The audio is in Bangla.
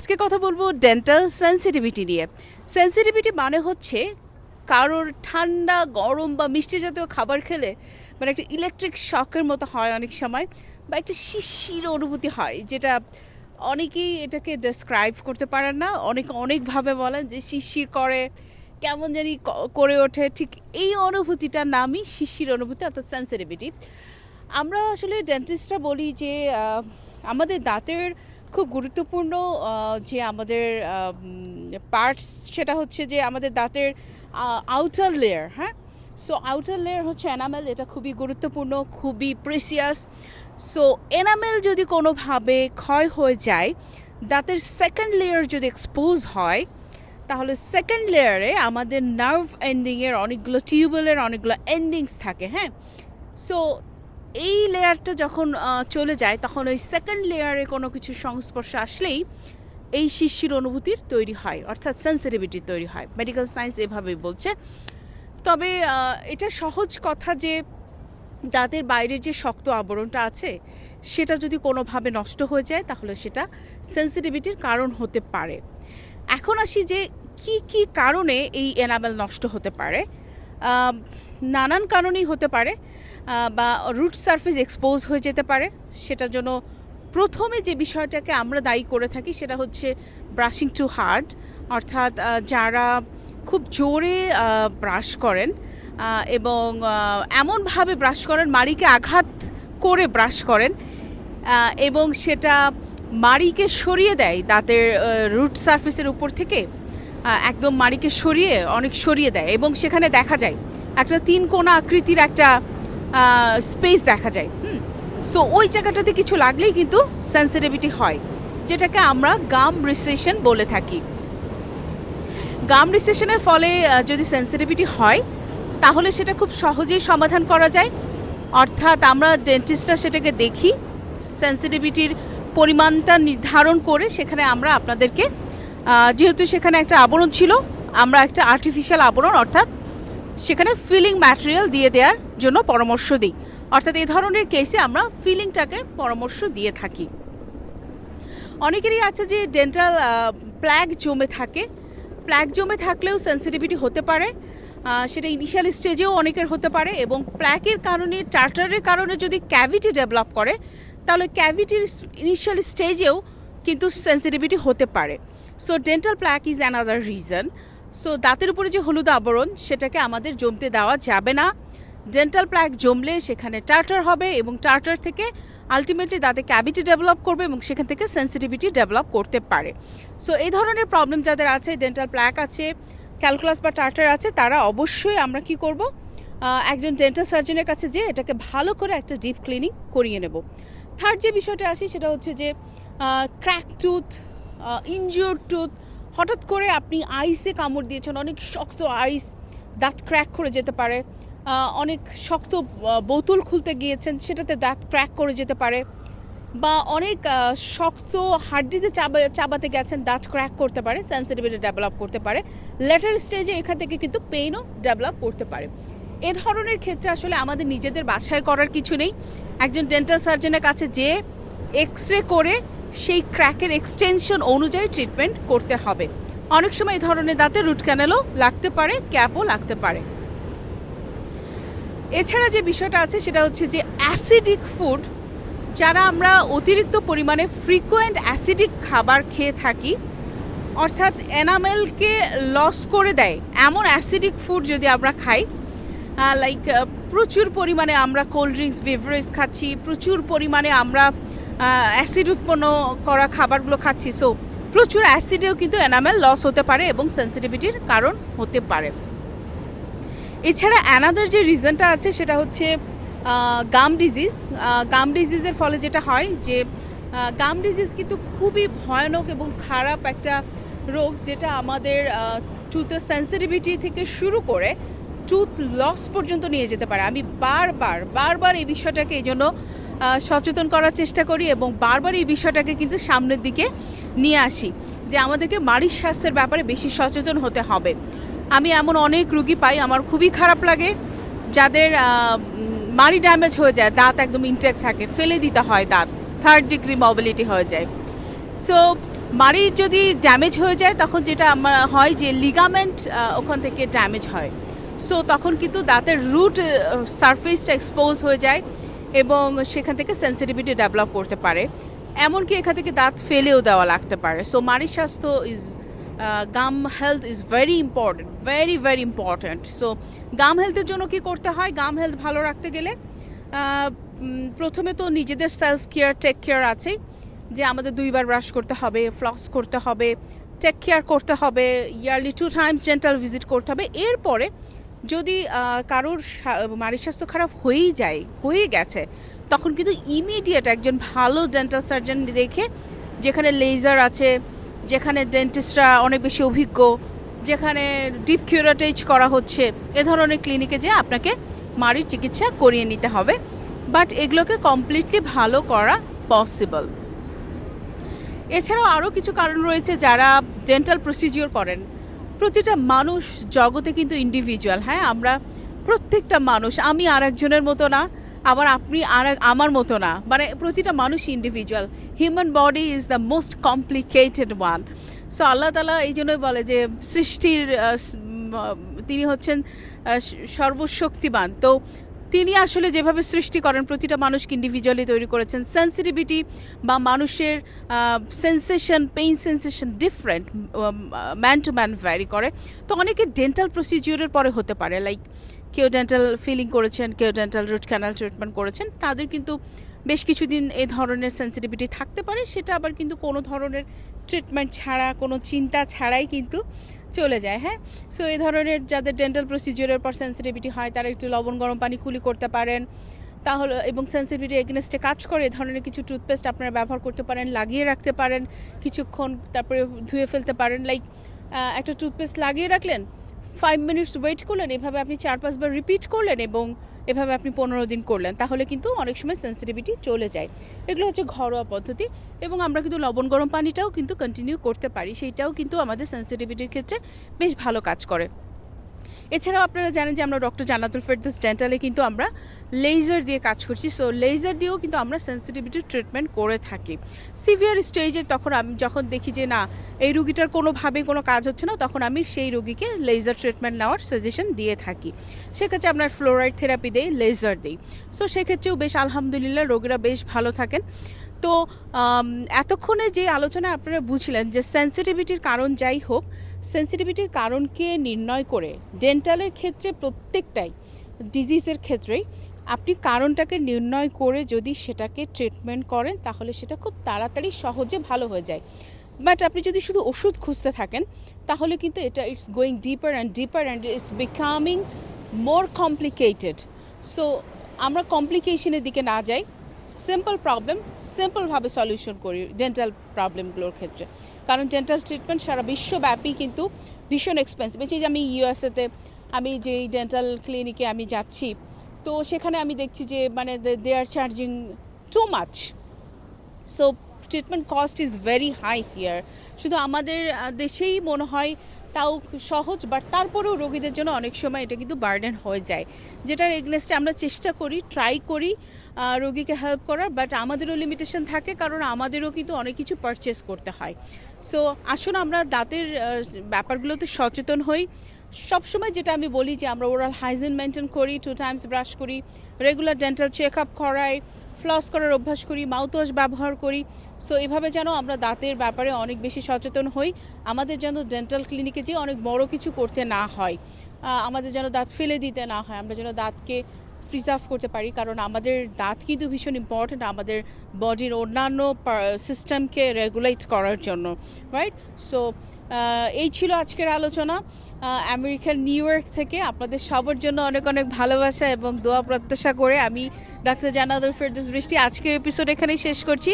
আজকে কথা বলব ডেন্টাল সেন্সিটিভিটি নিয়ে। সেন্সিটিভিটি মানে হচ্ছে কারোর ঠান্ডা, গরম বা মিষ্টি জাতীয় খাবার খেলে মানে একটা ইলেকট্রিক শকের মতো হয় অনেক সময় বা একটা শিশির অনুভূতি হয়, যেটা অনেকেই এটাকে ডেসক্রাইব করতে পারেন না। অনেক, অনেকভাবে বলেন যে শিশির করে, কেমন জানি করে ওঠে। ঠিক এই অনুভূতিটার নামই শিশির অনুভূতি, অর্থাৎ সেন্সিটিভিটি আমরা আসলে ডেন্টিস্টরা বলি যে আমাদের দাঁতের খুব গুরুত্বপূর্ণ যে আমাদের পার্টস সেটা হচ্ছে যে আমাদের দাঁতের আউটার লেয়ার হ্যাঁ? সো আউটার লেয়ার হচ্ছে এনামেল এটা খুবই গুরুত্বপূর্ণ, খুবই প্রেসিয়াস সো এনামেল যদি কোনোভাবে ক্ষয় হয়ে যায়, দাঁতের সেকেন্ড লেয়ার যদি এক্সপোজ হয়, তাহলে সেকেন্ড লেয়ারে আমাদের নার্ভ এন্ডিংয়ের অনেকগুলো টিউবেলের অনেকগুলো এন্ডিংস থাকে হ্যাঁ? সো এই লেয়ারটা যখন চলে যায়, তখন ওই সেকেন্ড লেয়ারে কোনো কিছু সংস্পর্শে আসলেই এই শিশির অনুভূতির তৈরি হয়, অর্থাৎ সেন্সিটিভিটি তৈরি হয়। মেডিকেল সায়েন্স এভাবেই বলছে। তবে এটা সহজ কথা যে দাঁতের বাইরের যে শক্ত আবরণটা আছে, সেটা যদি কোনোভাবে নষ্ট হয়ে যায়, তাহলে সেটা সেন্সিটিভিটির কারণ হতে পারে। এখন আসি যে কি কি কারণে এই এনামেল নষ্ট হতে পারে? নানান কারণেই হতে পারে। বা রুট সারফেস এক্সপোজ হয়ে যেতে পারে, সেটার জন্য প্রথমে যে বিষয়টাকে আমরা দায়ী করে থাকি সেটা হচ্ছে ব্রাশিং টু হার্ড অর্থাৎ যারা খুব জোরে ব্রাশ করেন এবং এমনভাবে ব্রাশ করেন, মাড়িকে আঘাত করে ব্রাশ করেন এবং সেটা মাড়িকে সরিয়ে দেয় দাঁতের রুট সারফেসের উপর থেকে একদম মাড়িকে সরিয়ে, অনেক সরিয়ে দেয় এবং সেখানে দেখা যায় একটা তিন কোণা আকৃতির একটা স্পেস দেখা যায়। হুম। সো ওই জায়গাটাতে কিছু লাগলেই কিন্তু সেন্সিটিভিটি হয়, যেটাকে আমরা গাম রিসেশন বলে থাকি। গাম রিসেশনের ফলে যদি সেন্সিটিভিটি হয়, তাহলে সেটা খুব সহজেই সমাধান করা যায়। অর্থাৎ আমরা ডেন্টিস্টরা সেটাকে দেখি সেন্সিটিভিটির পরিমাণটা নির্ধারণ করে সেখানে আমরা আপনাদেরকে যেহেতু সেখানে একটা আবরণ ছিল, আমরা একটা আর্টিফিশিয়াল আবরণ, অর্থাৎ সেখানে ফিলিং ম্যাটেরিয়াল দিয়ে দেওয়ার জন্য পরামর্শ দিই। অর্থাৎ এই ধরনের কেসে আমরা ফিলিংটাকে পরামর্শ দিয়ে থাকি। অনেকেরই আছে যে ডেন্টাল প্ল্যাগ জমে থাকে। প্ল্যাগ জমে থাকলেও সেন্সিটিভিটি হতে পারে। সেটা ইনিশিয়াল স্টেজেও অনেকের হতে পারে এবং প্ল্যাকের কারণে টার্টারের কারণে যদি ক্যাভিটি ডেভেলপ করে, তাহলে ক্যাভিটির ইনিশিয়াল স্টেজেও কিন্তু সেন্সিটিভিটি হতে পারে। So dental plaque is another reason so দাঁতের উপরে যে হলুদ আবরণ, সেটাকে আমাদের জমতে দেওয়া যাবে না। ডেন্টাল প্ল্যাক জমলে সেখানে টার্টার হবে এবং টার্টার থেকে আলটিমেটলি দাঁতে ক্যাভিটি ডেভেলপ করবে এবং সেখান থেকে সেন্সিটিভিটি ডেভেলপ করতে পারে। সো এই ধরনের প্রবলেম যাদের আছে ডেন্টাল প্ল্যাক আছে ক্যালকুলাস বা টার্টার আছে, তারা অবশ্যই আমরা কি করব? একজন ডেন্টাল সার্জনের কাছে যে এটাকে ভালো করে একটা ডিপ ক্লিনিং করিয়ে নেব। থার্ড যে বিষয়টা আসি, সেটা হচ্ছে যে ক্র্যাক টুথ ইনজিওর টুথ হঠাৎ করে আপনি আইসে কামড় দিয়েছেন, অনেক শক্ত আইস দাঁত ক্র্যাক করে যেতে পারে। অনেক শক্ত বোতল খুলতে গিয়েছেন, সেটাতে দাঁত ক্র্যাক করে যেতে পারে বা অনেক শক্ত হাড্ডিতে চাবা, চাবাতে গেছেন, দাঁত ক্র্যাক করতে পারে সেন্সিটিভিটি ডেভেলপ করতে পারে লেটার স্টেজে এখান থেকে কিন্তু পেইনও ডেভেলপ করতে পারে। এ ধরনের ক্ষেত্রে আসলে আমাদের নিজেদের বাসায় করার কিছু নেই। একজন ডেন্টাল সার্জনের কাছে যে এক্স রে করে সেই ক্র্যাকের এক্সটেনশন অনুযায়ী ট্রিটমেন্ট করতে হবে। অনেক সময় এই ধরনের দাঁতে রুট ক্যানেলও লাগতে পারে ক্যাপও লাগতে পারে। এছাড়া যে বিষয়টা আছে সেটা হচ্ছে যে অ্যাসিডিক ফুড যারা আমরা অতিরিক্ত পরিমাণে ফ্রিকোয়েন্ট অ্যাসিডিক খাবার খেয়ে থাকি, অর্থাৎ এনামেলকে লস করে দেয়, এমন অ্যাসিডিক ফুড যদি আমরা খাই লাইক প্রচুর পরিমাণে আমরা কোল্ড ড্রিঙ্কস বেভারেজ খাচ্ছি, প্রচুর পরিমাণে আমরা অ্যাসিড উৎপন্ন করা খাবারগুলো খাচ্ছি। সো প্রচুর অ্যাসিডেও কিন্তু এনামেল লস হতে পারে এবং সেন্সিটিভিটির কারণ হতে পারে। এছাড়া অ্যানাদার যে রিজনটা আছে সেটা হচ্ছে গাম ডিজিজ গাম ডিজিজের ফলে যেটা হয় যে গাম ডিজিজ কিন্তু খুবই ভয়ানক এবং খারাপ একটা রোগ যেটা আমাদের টুথের সেন্সিটিভিটি থেকে শুরু করে টুথ লস পর্যন্ত নিয়ে যেতে পারে। আমি বারবার বারবার এই বিষয়টাকে এই জন্য সচেতন করার চেষ্টা করি এবং বারবার এই বিষয়টাকে কিন্তু সামনের দিকে নিয়ে আসি যে আমাদেরকে মাড়ির স্বাস্থ্যের ব্যাপারে বেশি সচেতন হতে হবে। আমি এমন অনেক রুগী পাই, আমার খুবই খারাপ লাগে। যাদের মাড়ি ড্যামেজ হয়ে যায়, দাঁত একদম ইনটেক থাকে, ফেলে দিতে হয় দাঁত থার্ড ডিগ্রি মোবিলিটি হয়ে যায়। সো মাড়ি যদি ড্যামেজ হয়ে যায়, তখন যেটা আমার হয় যে লিগামেন্ট ওখান থেকে ড্যামেজ হয়। সো তখন কিন্তু দাঁতের রুট সারফেসটা এক্সপোজ হয়ে যায় এবং সেখান থেকে সেন্সিটিভিটি ডেভেলপ করতে পারে। এমনকি এখান থেকে দাঁত ফেলেও দেওয়া লাগতে পারে। সো মাড়ির স্বাস্থ্য is gum health is very important very very important so gum হেলথের জন্য কি করতে হয়? গাম হেলথ ভালো রাখতে গেলে প্রথমে তো নিজেদের সেলফ কেয়ার টেক কেয়ার আছেই। যে আমাদের দুইবার ব্রাশ করতে হবে ফ্লস করতে হবে টেক কেয়ার করতে হবে yearly two times dental visit করতে হবে। এরপরে যদি কারোর মাড়ির স্বাস্থ্য খারাপ হয়েই যায়, হয়ে গেছে, তখন কিন্তু ইমিডিয়েট একজন ভালো ডেন্টাল সার্জন দেখে, যেখানে লেজার আছে যেখানে ডেন্টিস্টরা অনেক বেশি অভিজ্ঞ, যেখানে ডিপ কিউরাটেজ করা হচ্ছে, এ ধরনের ক্লিনিকে যে আপনাকে মাড়ির চিকিৎসা করিয়ে নিতে হবে। বাট এগুলোকে কমপ্লিটলি ভালো করা পসিবল এছাড়াও আরও কিছু কারণ রয়েছে যারা ডেন্টাল প্রসিজিওর করেন। প্রতিটা মানুষ জগতে কিন্তু ইন্ডিভিজুয়াল হ্যাঁ? আমরা প্রত্যেকটা মানুষ, আমি আর একজনের মতো না। আবার আপনি আর আমার মতো না। মানে প্রতিটা মানুষ individual human body is the most complicated one so আল্লাহ তালা এই জন্যই বলে যে, সৃষ্টির তিনি হচ্ছেন সর্বশক্তিবান তো তিনি আসলে যেভাবে সৃষ্টি করেন, প্রতিটা মানুষকে ইন্ডিভিজুয়ালি তৈরি করেছেন। সেন্সিটিভিটি বা মানুষের sensation pain sensation different man to man vary করে। তো অনেকে ডেন্টাল প্রসিজিওরের পরে হতে পারে লাইক কেউ ডেন্টাল ফিলিং করেছেন, কেউ ডেন্টাল রুট ক্যানাল ট্রিটমেন্ট করেছেন, তাদের কিন্তু বেশ কিছুদিন এ ধরনের সেন্সিটিভিটি থাকতে পারে, সেটা আবার কিন্তু কোনো ধরনের ট্রিটমেন্ট ছাড়া, কোনো চিন্তা ছাড়াই কিন্তু চলে যায় হ্যাঁ? সো এই ধরনের যাদের ডেন্টাল প্রসিজিওরের পর সেন্সিটিভিটি হয়, তারা একটু লবণ, গরম পানি কুলি করতে পারেন, তাহলে, এবং সেন্সিটিভিটি এগেনস্টে কাজ করে, এ ধরনের কিছু টুথপেস্ট আপনারা ব্যবহার করতে পারেন, লাগিয়ে রাখতে পারেন, কিছুক্ষণ তারপরে ধুয়ে ফেলতে পারেন লাইক একটা টুথপেস্ট লাগিয়ে রাখলেন ফাইভ মিনিটস ওয়েট করলেন, এভাবে আপনি চার পাঁচবার রিপিট করলেন এবং এভাবে আপনি পনেরো দিন করলেন, তাহলে কিন্তু অনেক সময় সেন্সিটিভিটি চলে যায়। এগুলো হচ্ছে ঘরোয়া পদ্ধতি এবং আমরা কিন্তু লবণ গরম পানিটাও কিন্তু কন্টিনিউ করতে পারি, সেইটাও কিন্তু আমাদের সেন্সিটিভিটির ক্ষেত্রে বেশ ভালো কাজ করে। এছাড়াও আপনারা জানেন যে আমরা ডক্টর জান্নাতুল ফেরদৌস ডেন্টালে কিন্তু আমরা লেজার দিয়ে কাজ করছি। সো লেজার দিয়েও কিন্তু আমরা সেন্সিটিভিটির ট্রিটমেন্ট করে থাকি। সিভিয়ার স্টেজে তখন আমি যখন দেখি যে না, এই রুগীটার কোনোভাবে কোনো কাজ হচ্ছে না, তখন আমি সেই রুগীকে লেজার ট্রিটমেন্ট নেওয়ার সাজেশন দিয়ে থাকি। সেক্ষেত্রে আপনার ফ্লোরাইড থেরাপি দেই, লেজার দিই। সো সেক্ষেত্রেও বেশ আলহামদুলিল্লাহ, রোগীরা বেশ ভালো থাকেন। তো এতক্ষণে যে আলোচনা আপনারা বুঝলেন যে সেন্সিটিভিটির কারণ যাই হোক সেন্সিটিভিটির কারণকে নির্ণয় করে ডেন্টালের ক্ষেত্রে প্রত্যেকটাই ডিজিজের ক্ষেত্রেই আপনি কারণটাকে নির্ণয় করে যদি সেটাকে ট্রিটমেন্ট করেন, তাহলে সেটা খুব তাড়াতাড়ি সহজে ভালো হয়ে যায়। বাট আপনি যদি শুধু ওষুধ খুঁজতে থাকেন, তাহলে কিন্তু এটা it's going deeper and deeper and it's becoming more complicated so আমরা কমপ্লিকেশনের দিকে না যাই সিম্পল প্রবলেম সিম্পলভাবে সলিউশন করি ডেন্টাল প্রবলেমগুলোর ক্ষেত্রে। কারণ ডেন্টাল ট্রিটমেন্ট সারা বিশ্বব্যাপী কিন্তু ভীষণ এক্সপেন্সিভ এই যে আমি ইউএসএতে আমি যেই ডেন্টাল ক্লিনিকে আমি যাচ্ছি, তো সেখানে আমি দেখছি যে মানে they are charging too much so treatment cost is very high here শুধু আমাদের দেশেই মনে হয় তাও সহজ বাট তারপরেও রোগীদের জন্য অনেক সময় এটা কিন্তু বার্ডেন হয়ে যায়। যেটার এগনেস্টে আমরা চেষ্টা করি ট্রাই করি রোগীকে হেল্প করার বাট আমাদেরও লিমিটেশন থাকে, কারণ আমাদেরও কিন্তু অনেক কিছু পারচেস করতে হয়। সো আসুন আমরা দাঁতের ব্যাপারগুলোতে সচেতন হই। সবসময় যেটা আমি বলি যে আমরা ওরাল হাইজিন মেনটেন করি টু টাইমস ব্রাশ করি রেগুলার ডেন্টাল চেক আপ করাই ফ্লস করার অভ্যাস করি মাউথওয়াশ ব্যবহার করি। সো এভাবে যেন আমরা দাঁতের ব্যাপারে অনেক বেশি সচেতন হই। আমাদের যেন ডেন্টাল ক্লিনিকে যেয়ে অনেক বড় কিছু করতে না হয়। আমাদের যেন দাঁত ফেলে দিতে না হয়, আমরা যেন দাঁতকে প্রিজার্ভ করতে পারি। কারণ আমাদের দাঁত কিন্তু ভীষণ ইম্পর্ট্যান্ট আমাদের বডির অন্যান্য সিস্টেমকে রেগুলেট করার জন্য রাইট সো এই ছিল আজকের আলোচনা। আমেরিকার নিউ ইয়র্ক থেকে আপনাদের সবার জন্য অনেক অনেক ভালোবাসা এবং দোয়া প্রত্যাশা করে আমি ডাক্তার জানাদুল ফেরদুস বৃষ্টি আজকের এপিসোড এখানেই শেষ করছি।